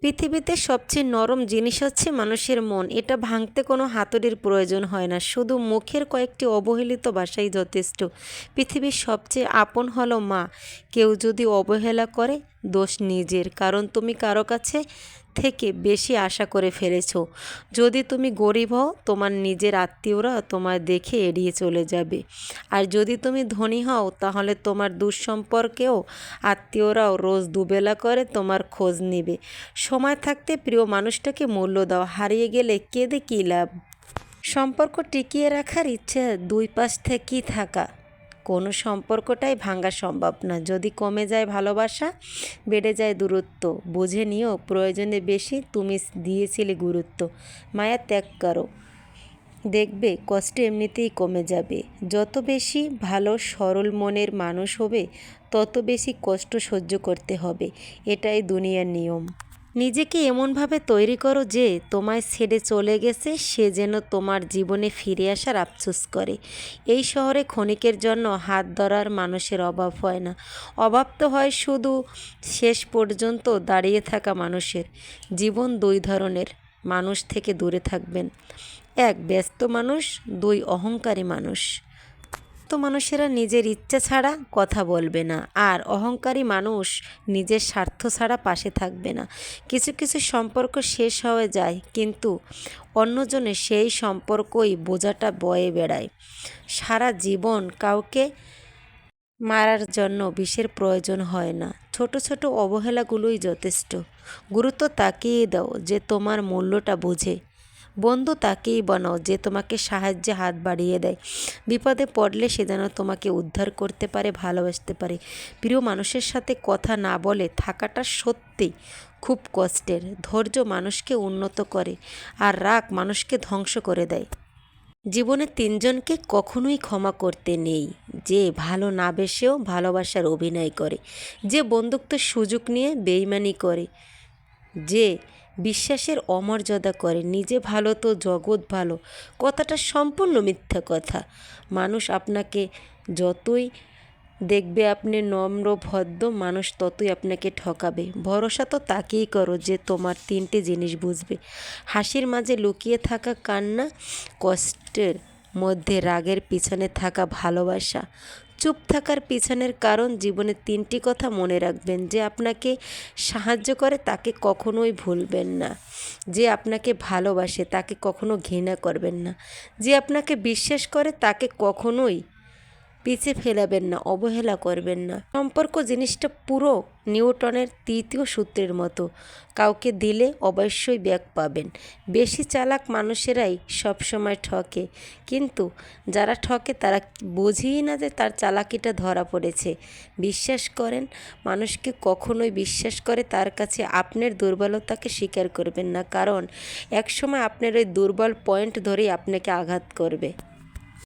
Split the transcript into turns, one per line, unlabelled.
পৃথিবীতে সবচেয়ে নরম জিনিস হচ্ছে মানুষের মন। এটা ভাঙতে কোনো হাতুড়ির প্রয়োজন হয় না। শুধু মুখের কয়েকটি অবহেলিত ভাষাই যথেষ্ট। পৃথিবীর সবচেয়ে আপন হলো মা। কেউ যদি অবহেলা করে দোষ নিজের, কারণ তুমি কারও কাছে থেকে বেশি আশা করে ফেলেছ। যদি তুমি গরিব হও, তোমার নিজের আত্মীয়রা তোমায় দেখে এড়িয়ে চলে যাবে। আর যদি তুমি ধনী হও, তাহলে তোমার দুঃসম্পর্কেও আত্মীয়রাও রোজ দুবেলা করে তোমার খোঁজ নেবে। সময় থাকতে প্রিয় মানুষটাকে মূল্য দাও, হারিয়ে গেলে কেঁদে কী লাভ? সম্পর্ক টিকিয়ে রাখার ইচ্ছে দুই পাশ থেকেই থাকা। কোনো সম্পর্কটাই ভাঙা সম্ভব না। যদি কমে যায় ভালোবাসা, বেড়ে যায় দূরত্ব। বুঝে নিও, প্রয়োজনে বেশি তুমি দিয়েছিলে গুরুত্ব। মায়া ত্যাগ করো। দেখবে, কষ্ট এমনিতেই কমে যাবে। যত বেশি ভালো, সরল মনের মানুষ হবে, তত বেশি কষ্ট সহ্য করতে হবে। এটাই দুনিয়ার নিয়ম। নিজেকে এমনভাবে তৈরি করো যে তোমায় ছেড়ে চলে গেছে, সে যেন তোমার জীবনে ফিরে আসার আফসোস করে। এই শহরে ক্ষণিকের জন্য হাত ধরার মানুষের অভাব হয় না। অভাব তো হয় শুধু শেষ পর্যন্ত দাঁড়িয়ে থাকা মানুষের। জীবন দুই ধরনের, মানুষ থেকে দূরে থাকবেন। এক, ব্যস্ত মানুষ, দুই, অহংকারী মানুষ। তো মানুষেরা নিজের ইচ্ছা ছাড়া কথা বলবে না। আর অহংকারী মানুষ নিজের স্বার্থ ছাড়া পাশে থাকবে না। কিছু কিছু সম্পর্ক শেষ হয়ে যায়, কিন্তু অন্যজনে সেই সম্পর্কই বোঝাটা বয়ে বেড়ায়। সারা জীবন কাউকে মারার জন্য বিষের প্রয়োজন হয় না। ছোট ছোট অবহেলাগুলোই যথেষ্ট। গুরুত্ব তাকিয়ে দাও যে তোমার মূল্যটা বোঝে। বন্ধু তাকেই বানাও যে তোমাকে সাহায্যে হাত বাড়িয়ে দেয়। বিপদে পড়লে সে যেন তোমাকে উদ্ধার করতে পারে, ভালোবাসতে পারে। প্রিয় মানুষের সাথে কথা না বলে থাকাটা সত্যি খুব কষ্টের। ধৈর্য মানুষকে উন্নত করে আর রাগ মানুষকে ধ্বংস করে দেয়। জীবনে তিনজনকে কখনোই ক্ষমা করতে নেই। যে ভালো না বেসেও ভালোবাসার অভিনয় করে। যে বন্ধুত্বের সুযোগ নিয়ে বেইমানি করে। যে বিশ্বাসের অমর্যাদা করে, নিজে ভালো তো জগৎ ভালো, কথাটা সম্পূর্ণ মিথ্যা কথা। মানুষ আপনাকে যতই দেখবে আপনি নম্র, ভদ্র, মানুষ ততই আপনাকে ঠকাবে। ভরসা তো তাকেই করো যে তোমার তিনটে জিনিস বুঝবে। হাসির মাঝে লুকিয়ে থাকা কান্না, কষ্টের মধ্যে রাগের পিছনে থাকা ভালোবাসা চুপ থাকার পিছনের কারণ জীবনে তিনটি কথা মনে রাখবেন। যে আপনাকে সাহায্য করে, তাকে কখনোই ভুলবেন না। যে আপনাকে ভালোবাসে, তাকে কখনো ঘৃণা করবেন না। যে আপনাকে বিশ্বাস করে, তাকে কখনোই পিছে ফেলাবেন না, অবহেলা করবেন না। সম্পর্ক জিনিসটা পুরো নিউটনের তৃতীয় সূত্রের মতো। কাউকে দিলে অবশ্যই ব্যাক পাবেন। বেশি চালাক মানুষেরাই সবসময় ঠকে। কিন্তু যারা ঠকে, তারা বুঝেই না যে তার চালাকিটা ধরা পড়েছে। বিশ্বাস করেন, মানুষকে কখনোই বিশ্বাস করে তার কাছে আপনার দুর্বলতাকে স্বীকার করবেন না। কারণ, একসময় আপনার ওই দুর্বল পয়েন্ট ধরেই আপনাকে আঘাত করবে।